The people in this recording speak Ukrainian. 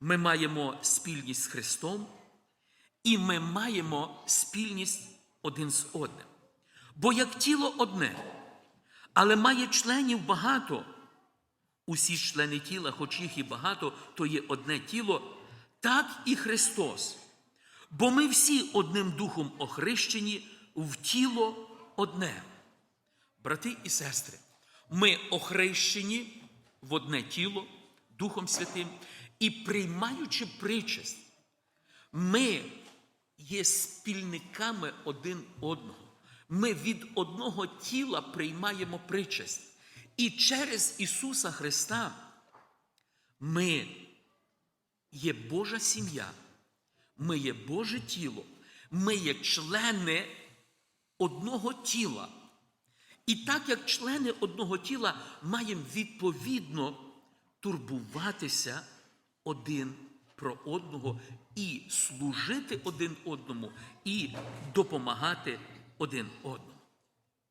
ми маємо спільність з Христом, і ми маємо спільність один з одним. Бо як тіло одне, але має членів багато, усі члени тіла, хоч їх і багато, то є одне тіло, так і Христос. Бо ми всі одним духом охрещені в тіло одне. Брати і сестри, ми охрещені в одне тіло Духом Святим і приймаючи причасть, ми є спільниками один одного. Ми від одного тіла приймаємо причасть. І через Ісуса Христа ми є Божа сім'я, ми є Боже тіло, ми є члени одного тіла. І так як члени одного тіла маємо відповідно турбуватися один про одного і служити один одному, і допомагати один одному.